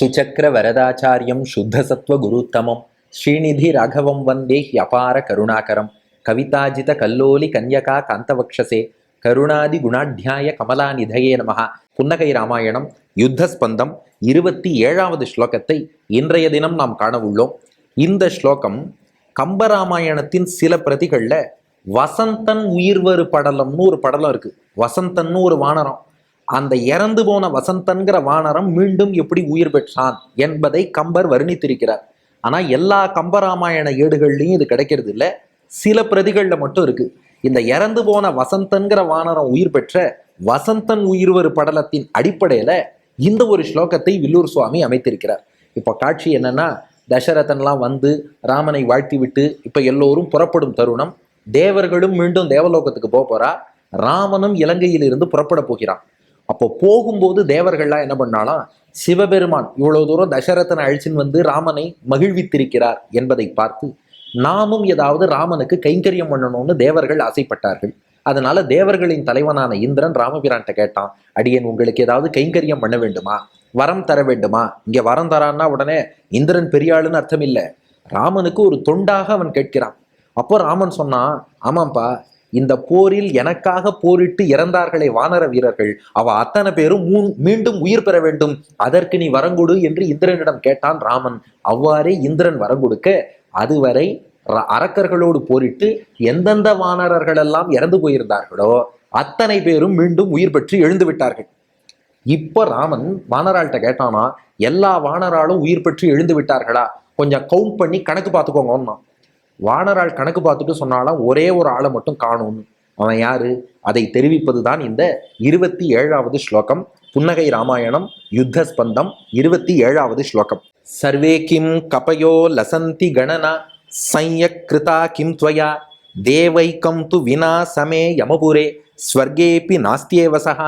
சுச்சக்கர வரதாச்சாரியம் சுத்தசத்வ குருத்தமம். ஸ்ரீநிதி ராகவம் வந்தே ஹியபார கருணாகரம். கவிதாஜித கல்லோலி கன்யகா காந்தவக்ஷசே. கருணாதி குணாத்தியாய கமலாநிதயே நமகா புன்னகை ராமாயணம் யுத்தஸ்பந்தம் இருபத்தி ஏழாவது ஸ்லோகத்தை இன்றைய தினம் நாம் காணவுள்ளோம். இந்த ஸ்லோகம் கம்பராமாயணத்தின் சில பிரதிகள்ல வசந்தன் உயிர்வரு படலம்னு ஒரு படலம் இருக்கு. வசந்தன்னு ஒரு வானரம். அந்த இறந்து போன வசந்தன்கிற வானரம் மீண்டும் எப்படி உயிர் பெற்றான் என்பதை கம்பர் வர்ணித்திருக்கிறார். ஆனால் எல்லா கம்பராமாயண ஏடுகள்லையும் இது கிடைக்கிறது இல்லை. சில பிரதிகளில் மட்டும் இருக்கு. இந்த இறந்து போன வசந்தன்கிற வானரம் உயிர் பெற்ற வசந்தன் உயிர்வரு படலத்தின் அடிப்படையில் இந்த ஒரு ஸ்லோகத்தை வில்லூர் சுவாமி அமைத்திருக்கிறார். இப்போ காட்சி என்னன்னா தசரதன்லாம் வந்து ராமனை வாழ்த்தி விட்டு இப்போ எல்லோரும் புறப்படும் தருணம். தேவர்களும் மீண்டும் தேவலோகத்துக்கு போக போறா. ராமனும் இலங்கையிலிருந்து புறப்பட போகிறான். அப்போ போகும்போது தேவர்கள்லாம் என்ன பண்ணாலாம் சிவபெருமான் இவ்வளவு தூரம் தசரதனை அழிச்சின்னு வந்து ராமனை மகிழ்வித்திருக்கிறார் என்பதை பார்த்து நாமும் ஏதாவது ராமனுக்கு கைங்கரியம் பண்ணணும்னு தேவர்கள் ஆசைப்பட்டார்கள். அதனால தேவர்களின் தலைவனான இந்திரன் ராமபிரான்ட்ட கேட்டான் அடியேன் உங்களுக்கு ஏதாவது கைங்கரியம் பண்ண வேண்டுமா? வரம் தர வேண்டுமா? இங்க வரம் தரான்னா உடனே இந்திரன் பெரியாளுன்னு அர்த்தம் இல்லை. ராமனுக்கு ஒரு தொண்டாக அவன் கேட்கிறான். அப்போ ராமன் சொன்னான் ஆமாப்பா இந்த போரில் எனக்காக போரிட்டு இறந்தார்களே வானர வீரர்கள். அவ அத்தனை பேரும் மூ- மீண்டும் உயிர் பெற வேண்டும். அதற்கு நீ வரங்கொடு என்று இந்திரனிடம் கேட்டான் ராமன். அவ்வாறே இந்திரன் வரங்கொடுக்க அதுவரை ர- அரக்கர்களோடு போரிட்டு எந்தெந்த வானரர்கள் எல்லாம் இறந்து போயிருந்தார்களோ அத்தனை பேரும் மீண்டும் உயிர் பெற்று எழுந்து விட்டார்கள். இப்ப ராமன் வானராள்கிட்ட கேட்டானா எல்லா வானராலும் உயிர் பெற்று எழுந்து விட்டார்களா? கொஞ்சம் கவுண்ட் பண்ணி கணக்கு பார்த்துக்கோங்கன்னா. வானராள் கணக்கு பார்த்துட்டு சொன்னாலாம் ஒரே ஒரு ஆளை மட்டும் காணும்னு அவன் யாரு? அதை தெரிவிப்பதுதான் இந்த இருபத்தி ஏழாவது ஸ்லோகம். புன்னகை ராமாயணம் யுத்த ஸ்பந்தம் இருபத்தி ஏழாவது ஸ்லோகம். சர்வே கிம் கபயோ லசந்தி கணனா சம்யக்கிருதா கிம் துவயா தேவைக்கம் து வினா சமே யமபுரே ஸ்வர்கேபி நாஸ்தியேவசः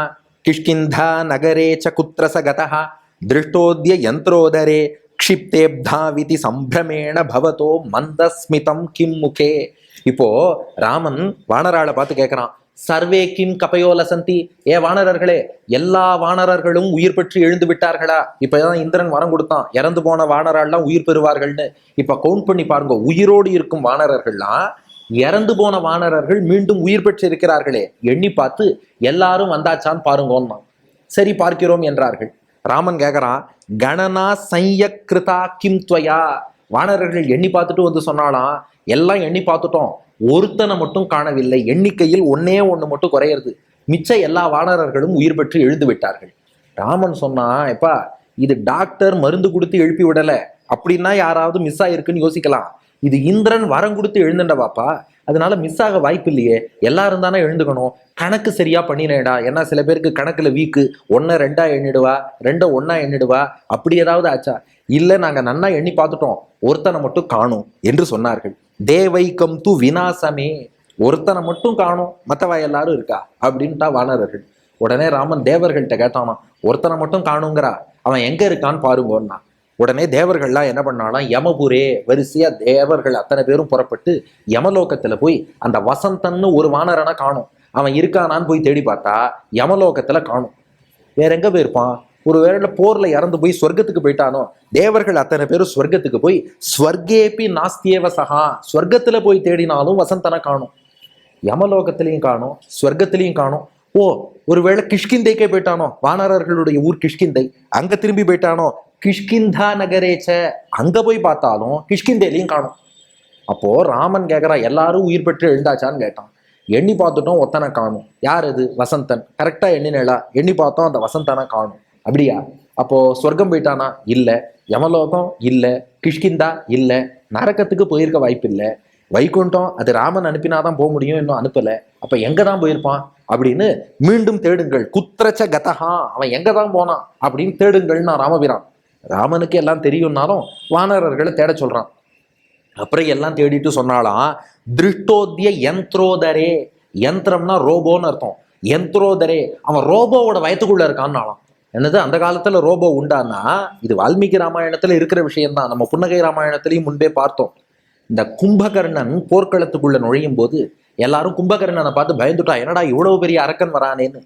கிஷ்கிந்தா நகரே ச குத்திரசகதா ச திருஷ்டோத்ய யந்திரோதரே க்ஷிப்தேப்தாவிதி சம்பிரமேண பவதோ மந்தஸ்மிதம் கிம் முகே இப்போ ராமன் வானராளை பார்த்து கேட்கிறான் சர்வே கிம் கபயோ லசந்தி ஏ வானரர்களே எல்லா வானரர்களும் உயிர் பெற்று எழுந்து விட்டார்களா இப்பதான் இந்திரன் வரம் கொடுத்தான் இறந்து போன வானரால்லாம் உயிர் பெறுவார்கள்னு இப்ப கவுண்ட் பண்ணி பாருங்க உயிரோடு இருக்கும் வானரர்கள்லாம் இறந்து போன வானரர்கள் மீண்டும் உயிர் பெற்று இருக்கிறார்களே எண்ணி பார்த்து எல்லாரும் வந்தாச்சான்னு பாருங்கோன்னா சரி பார்க்கிறோம் என்றார்கள். ராமன் கேட்குறான் கணனா சையக்கிருதா கிம் துவயா? வானரர்கள் எண்ணி பார்த்துட்டு வந்து சொன்னாலாம் எல்லாம் எண்ணி பார்த்துட்டோம். ஒருத்தனை மட்டும் காணவில்லை. எண்ணிக்கையில் ஒன்னே ஒன்று மட்டும் குறையிறது. மிச்ச எல்லா வானரர்களும் உயிர் பெற்று எழுந்து விட்டார்கள். ராமன் சொன்னான் எப்பா இது டாக்டர் மருந்து கொடுத்து எழுப்பி விடலை. அப்படின்னா யாராவது மிஸ் ஆயிருக்குன்னு யோசிக்கலாம். இது இந்திரன் வரம் கொடுத்து எழுந்துண்டவாப்பா. அதனால மிஸ் ஆக வாய்ப்பு இல்லையே. எல்லாரும் தானே எழுந்துக்கணும். கணக்கு சரியா பண்ணினேடா. ஏன்னா சில பேருக்கு கணக்குல வீக்கு ஒன்னு ரெண்டா எண்ணிடுவா ரெண்டை ஒன்னா எண்ணிடுவா. அப்படி ஏதாவது ஆச்சா? இல்ல நாங்க நன்னா எண்ணி பார்த்துட்டோம். ஒருத்தனை மட்டும் காணும் என்று சொன்னார்கள். தேவைக்கம் து வினாசமே ஒருத்தனை மட்டும் காணும். மற்றவா எல்லாரும் இருக்கா? அப்படின்ட்டா வானரர்கள். உடனே ராமன் தேவர்கள்ட்ட கேட்டானா ஒருத்தனை மட்டும் காணுங்கிறா. அவன் எங்க இருக்கான்னு பாருங்கன்னா உடனே தேவர்கள்லாம் என்ன பண்ணாலாம்? யமபுரே வரிசையா தேவர்கள் அத்தனை பேரும் புறப்பட்டு யமலோகத்துல போய் அந்த வசந்தன்னு ஒரு வானரனை காணும். அவன் இருக்கானான்னு போய் தேடி பார்த்தா யமலோகத்துல காணும். வேற எங்க போயிருப்பான்? ஒருவேளை போர்ல இறந்து போய் சொர்க்கத்துக்கு போயிட்டானோ? தேவர்கள் அத்தனை பேரும் ஸ்வர்க்கத்துக்கு போய் ஸ்வர்கேபி நாஸ்தியேவ சகா சொர்க்கத்துல போய் தேடினாலும் வசந்தனை காணும். யமலோகத்திலையும் காணும் ஸ்வர்க்கத்திலையும் காணும். ஓ ஒருவேளை கிஷ்கிந்தைக்கே போயிட்டானோ? வானரர்களுடைய ஊர் கிஷ்கிந்தை. அங்க திரும்பி போயிட்டானோ? கிஷ்கிந்தா நகரேச்ச அங்கே போய் பார்த்தாலும் கிஷ்கிந்தேலையும் காணும். அப்போது ராமன் கேட்குறா எல்லாரும் உயிர் பெற்று எழுந்தாச்சான்னு கேட்டான். எண்ணி பார்த்துட்டோம் ஒத்தனை காணும். யார் அது? வசந்தன். கரெக்டாக எண்ணினேளா? எண்ணி பார்த்தோம் அந்த வசந்தனை காணும். அப்படியா? அப்போது சொர்க்கம் போயிட்டானா? இல்லை. யமலோகம்? இல்லை. கிஷ்கிந்தா? இல்லை. நரக்கத்துக்கு போயிருக்க வாய்ப்பு இல்லை வைகுண்டம் அது ராமன் அனுப்பினாதான் போக முடியும் இன்னும் அனுப்பலை. அப்போ எங்கே தான் போயிருப்பான்? அப்படின்னு மீண்டும் தேடுங்கள். குத்திரச்ச கதஹா. அவன் எங்கே தான் போனான்? அப்படின்னு தேடுங்கள்னா ராமபிரான். ராமனுக்கு எல்லாம் தெரியும்னாலும் வானரர்களை தேட சொல்கிறான் அப்புறம் எல்லாம் தேடிட்டு சொன்னாலாம் திருஷ்டோத்திய யந்திரோதரே. யந்திரம்னா ரோபோன்னு அர்த்தம். யந்திரோதரே. அவன் ரோபோவோட வயத்துக்குள்ளே இருக்கான்னாலாம் என்னது அந்த காலத்தில் ரோபோ உண்டான்னா இது வால்மீகி ராமாயணத்தில் இருக்கிற விஷயம்தான். நம்ம புன்னகை ராமாயணத்திலையும் முன்பே பார்த்தோம். இந்த கும்பகர்ணன் போர்க்களத்துக்குள்ளே நுழையும் போது எல்லாரும் கும்பகர்ணனை பார்த்து பயந்துட்டா என்னடா இவ்வளவு பெரிய அரக்கன் வரானேன்னு?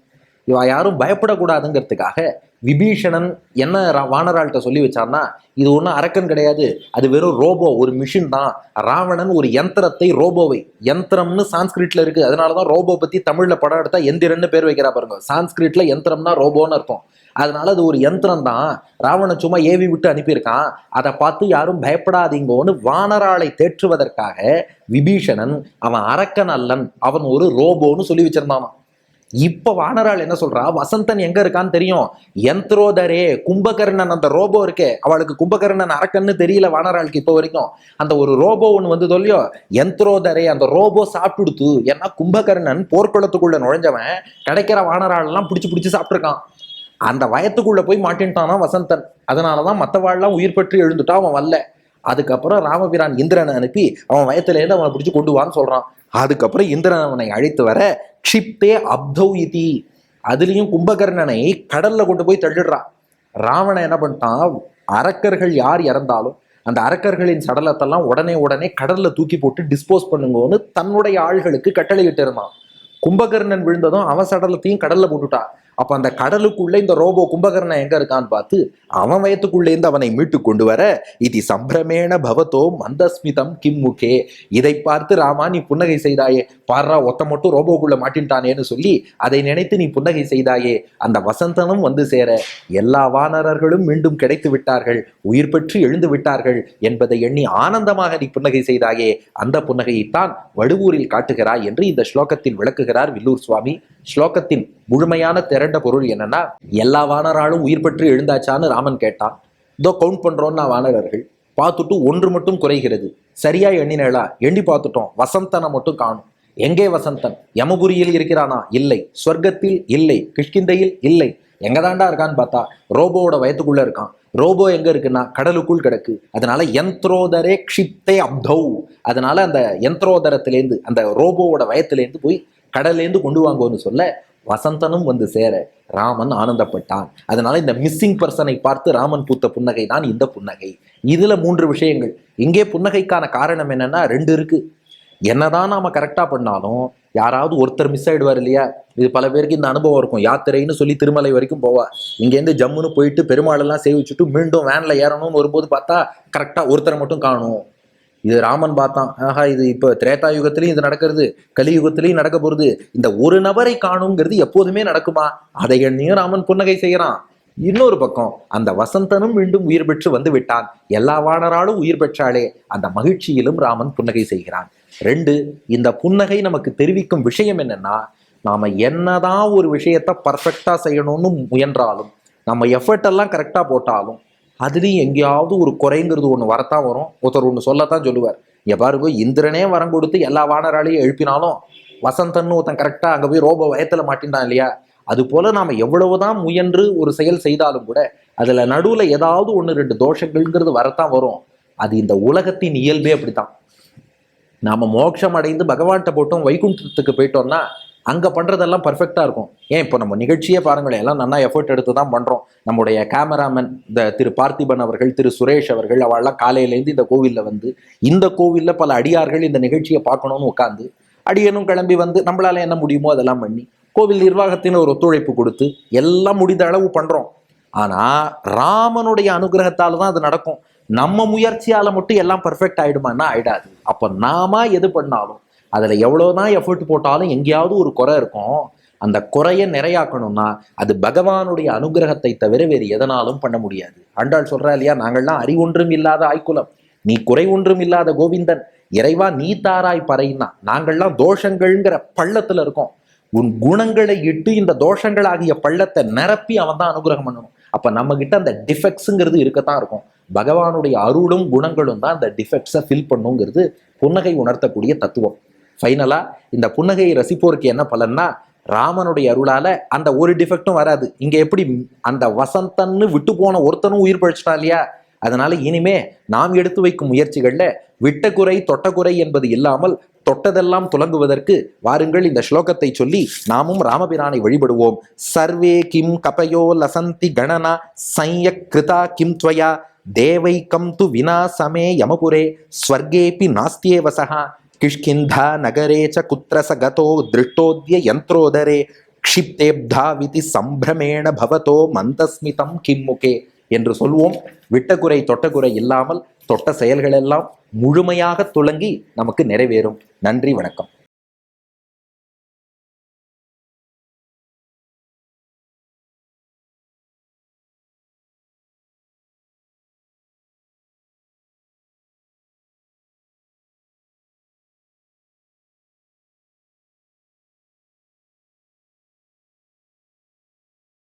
இவா யாரும் பயப்படக்கூடாதுங்கிறதுக்காக விபீஷணன் என்ன ரா- வானராள்கிட்ட சொல்லி வச்சார்னா இது ஒன்றும் அரக்கன் கிடையாது. அது வெறும் ரோபோ ஒரு மிஷின் தான். ராவணன் ஒரு யந்திரத்தை ரோபோவை யந்திரம்னு சான்ஸ்கிரிட்ல இருக்கு. அதனால தான் ரோபோ பத்தி தமிழ்ல படம் எடுத்தா எந்திரன்னு பேர் வைக்கிறா பாருங்க. சான்ஸ்கிரிட்ல யந்திரம்னா ரோபோன்னு அர்த்தம். அதனால அது ஒரு யந்திரம் தான். ராவணன் சும்மா ஏவி விட்டு அனுப்பியிருக்கான். அதை பார்த்து யாரும் பயப்படாதீங்கோன்னு வானராளை தேற்றுவதற்காக விபீஷணன் அவன் அரக்கன் அல்லன் அவன் ஒரு ரோபோன்னு சொல்லி வச்சிருந்தானான் இப்போ வானரால் என்ன சொல்றா? வசந்தன் எங்க இருக்கான்னு தெரியும். யந்திரோதரே கும்பகர்ணன் அந்த ரோபோ இருக்கே. அவளுக்கு கும்பகர்ணன் அரக்கன்னு தெரியல வானராளுக்கு இப்போ வரைக்கும். அந்த ஒரு ரோபோ ஒன்று வந்து சொல்லியோ யந்திரோதரே அந்த ரோபோ சாப்பிட்டுடுத்து ஏன்னா கும்பகர்ணன் போர்க்குளத்துக்குள்ள நுழைஞ்சவன் கிடைக்கிற வானராள் பிடிச்சி பிடிச்சி பிடிச்சு சாப்பிட்டுருக்கான். அந்த வயத்துக்குள்ள போய் மாட்டின்ட்டானா வசந்தன். அதனாலதான் மற்றவாள்லாம் உயிர் பெற்று எழுந்துட்டா அவன் வரல அதுக்கப்புறம் ராமபிரான் இந்திரனை அனுப்பி அவன் வயத்திலேருந்து அவனை பிடிச்சி கொண்டு வான்னு சொல்றான். அதுக்கப்புறம் இந்திரன் அவனை அழைத்து வர க்ஷிப்தே அப்தௌ இதி. அதுலயும் கும்பகர்ணனை கடல்ல கொண்டு போய் தள்ளிடுறான். ராவணன் என்ன பண்ணிட்டான்? அரக்கர்கள் யார் இறந்தாலும் அந்த அரக்கர்களின் சடலத்தெல்லாம் உடனே உடனே கடல்ல தூக்கி போட்டு டிஸ்போஸ் பண்ணுங்கன்னு தன்னுடைய ஆள்களுக்கு கட்டளையிட்டு இருந்தான் கும்பகர்ணன் விழுந்ததும் அவன் சடலத்தையும் கடல்ல போட்டுட்டான். அப்ப அந்த கடலுக்குள்ள இந்த ரோபோ கும்பகர்ணன் எங்க இருக்கான்னு பார்த்து அவன் வயத்துக்குள்ளேருந்து அவனை மீட்டு கொண்டு வர இது சம்பிரமேண பவத்தோ மந்தஸ்மிதம் கிம் முகே. இதை பார்த்து ராமா நீ புன்னகை செய்தாயே. பாரா ஒத்த மட்டும் ரோபோக்குள்ள மாட்டின்ட்டானேன்னு சொல்லி அதை நினைத்து நீ புன்னகை செய்தாயே. அந்த வசந்தனும் வந்து சேர எல்லா வானரர்களும் மீண்டும் கிடைத்து விட்டார்கள். உயிர் பெற்று எழுந்து விட்டார்கள் என்பதை எண்ணி ஆனந்தமாக நீ புன்னகை செய்தாயே. அந்த புன்னகையைத்தான் வடுவூரில் காட்டுகிறாய் என்று இந்த ஸ்லோகத்தில் விளக்குகிறார் வில்லூர் சுவாமி. ஸ்லோகத்தின் முழுமையான திரண்ட பொருள் என்னன்னா எல்லா வானராலும் உயிர் பெற்று எழுந்தாச்சான்னு ராமன் கேட்டான். இதோ கவுண்ட் பண்றோம்னா வானரர்கள் பார்த்துட்டு ஒன்று மட்டும் குறைகிறது. சரியா எண்ணினேளா? எண்ணி பார்த்துட்டோம். வசந்தனை மட்டும் காணும். எங்கே வசந்தன்? யமபுரியில் இருக்கிறானா? இல்லை. ஸ்வர்க்கத்தில் இல்லை. கிஷ்கிந்தையில் இல்லை. எங்க தாண்டா இருக்கான்னு பார்த்தா ரோபோவோட வயத்துக்குள்ள இருக்கான். ரோபோ எங்க இருக்குன்னா கடலுக்குள் கிடக்கு. அதனால யந்திரோதரே க்ஷிப்தே அப்தௌ. அதனால அந்த யந்திரோதரத்திலேருந்து அந்த ரோபோவோட வயத்திலேருந்து போய் கடல்லேருந்து கொண்டு வாங்கோன்னு சொல்ல வசந்தனும் வந்து சேர ராமன் ஆனந்தப்பட்டான். அதனால இந்த மிஸ்ஸிங் பர்சனை பார்த்து ராமன் பூத்த புன்னகை தான் இந்த புன்னகை. இதுல மூன்று விஷயங்கள். இங்கே புன்னகைக்கான காரணம் என்னன்னா ரெண்டு இருக்கு. என்னதான் நாம கரெக்டா பண்ணாலும் யாராவது ஒருத்தர் மிஸ் ஆயிடுவார் இல்லையா? இது பல பேருக்கு இந்த அனுபவம் இருக்கும். யாத்திரைன்னு சொல்லி திருமலை வரைக்கும் போவா. இங்கேருந்து ஜம்முன்னு போயிட்டு பெருமாள் எல்லாம் சேவிச்சுட்டு மீண்டும் வேன்ல ஏறணும்னு வரும்போது பார்த்தா கரெக்டா ஒருத்தரை மட்டும் காணும். இது ராமன் பார்த்தான். ஆஹா இது இப்போ திரேதா யுகத்திலையும் இது நடக்கிறது கலியுகத்திலையும் நடக்க போகிறது இந்த ஒரு நபரை காணுங்கிறது எப்போதுமே நடக்குமா? அதை எண்ணியும் ராமன் புன்னகை செய்கிறான். இன்னொரு பக்கம் அந்த வசந்தனும் மீண்டும் உயிர் பெற்று வந்து விட்டான். எல்லா வானராலும் உயிர் பெற்றாலே அந்த மகிழ்ச்சியிலும் ராமன் புன்னகை செய்கிறான். ரெண்டு இந்த புன்னகை நமக்கு தெரிவிக்கும் விஷயம் என்னன்னா நாம என்னதான் ஒரு விஷயத்த பர்ஃபெக்டா செய்யணும்னு முயன்றாலும் நம்ம எஃபர்ட் எல்லாம் கரெக்டா போட்டாலும் அதுலேயும் எங்கேயாவது ஒரு குறைங்கிறது ஒன்று வரத்தான் வரும். ஒருத்தர் ஒன்று சொல்லத்தான் சொல்லுவார். இங்கே பாருங்க இந்திரனே வரம் கொடுத்து எல்லா வானராலையும் எழுப்பினாலும் வசந்தன்னு ஒருத்தன் கரெக்டாக அங்கே போய் ரோபோ வயத்தில் மாட்டின்றான் இல்லையா? அது போல் நாம் எவ்வளவுதான் முயன்று ஒரு செயல் செய்தாலும் கூட அதில் நடுவில் ஏதாவது ஒன்று ரெண்டு தோஷங்கள்ங்கிறது வரத்தான் வரும். அது இந்த உலகத்தின் இயல்பே அப்படித்தான். நாம் மோட்சம் அடைந்து பகவான்கிட்ட போட்டோம் வைகுண்டத்துக்கு போயிட்டோம்னா அங்கே பண்ணுறதெல்லாம் பர்ஃபெக்டாக இருக்கும். ஏன் இப்போ நம்ம நிகழ்ச்சியே பாருங்களேன் எல்லாம் நல்லா எஃபர்ட் எடுத்து தான் பண்ணுறோம் நம்முடைய கேமராமேன் இந்த திரு பார்த்திபன் அவர்கள் திரு சுரேஷ் அவர்கள் அவள்லாம் காலையிலேருந்து இந்த கோவிலில் வந்து இந்த கோவிலில் பல அடியார்கள் இந்த நிகழ்ச்சியை பார்க்கணும்னு உட்காந்து அடியனும் கிளம்பி வந்து நம்மளால என்ன முடியுமோ அதெல்லாம் பண்ணி கோவில் நிர்வாகத்தின் ஒரு ஒத்துழைப்பு கொடுத்து எல்லாம் முடிந்த அளவு பண்ணுறோம் ஆனால் ராமனுடைய அனுகிரகத்தால் தான் அது நடக்கும். நம்ம முயற்சியால் மட்டும் எல்லாம் பர்ஃபெக்ட் ஆகிடுமான்னா ஆயிடாது. அப்போ நாம எது பண்ணாலும் அதில் எவ்வளோ தான் எஃபர்ட் போட்டாலும் எங்கேயாவது ஒரு குறை இருக்கும். அந்த குறைய நிறையாக்கணும்னா அது பகவானுடைய அனுகிரகத்தை தவிர வேறு எதனாலும் பண்ண முடியாது. ஆண்டாள் சொல்றா இல்லையா நாங்கள்லாம் அறிவொன்றும் இல்லாத ஆய்க்குலம். நீ குறை ஒன்றும் இல்லாத கோவிந்தன். இறைவா நீ தாராய் பறையினா. நாங்கள்லாம் தோஷங்கள்ங்கிற பள்ளத்துல இருக்கோம். உன் குணங்களை இட்டு இந்த தோஷங்களாகிய பள்ளத்தை நிரப்பி அவன் தான் அனுகிரகம் பண்ணணும். அப்ப நம்ம கிட்ட அந்த டிஃபெக்ட்ஸுங்கிறது இருக்கத்தான் இருக்கும். பகவானுடைய அருளும் குணங்களும் தான் அந்த டிஃபெக்ட்ஸை ஃபில் பண்ணுங்கிறது புன்னகை உணர்த்தக்கூடிய தத்துவம். ஃபைனலாக இந்த புன்னகையை ரசிப்போருக்கு என்ன பலன்னா ராமனுடைய அருளால அந்த ஒரு டிஃபெக்டும் வராது. இங்க எப்படி அந்த வசந்தன்னு விட்டு போன ஒருத்தனும் உயிர் பழிச்சிட்டான் இல்லையா? அதனால இனிமே நாம் எடுத்து வைக்கும் முயற்சிகள்ல விட்டகுறை தொட்டகுறை என்பது இல்லாமல் தொட்டதெல்லாம் துலங்குவதற்கு வாருங்கள் இந்த ஸ்லோகத்தை சொல்லி நாமும் ராமபிரானை வழிபடுவோம். சர்வே கிம் கபயோ லசந்தி கணனா சையக் கிருதா கிம் துவயா? தேவை கம் து வினா சமே யமபுரே. ஸ்வர்கேபி நாஸ்தியே வசகா கிஷ்கிந்தா நகரே ச குத்திர ச கதோ திருஷ்டோத்ய யந்திரோதரே க்ஷிப்தேப்தாவிதி சம்பிரமேண பவதோ மந்தஸ்மிதம் கிம்முகே என்று சொல்வோம். விட்டகுறை தொட்டகுறை இல்லாமல் தொட்ட செயல்களெல்லாம் முழுமையாக துளங்கி நமக்கு நிறைவேறும். நன்றி வணக்கம்.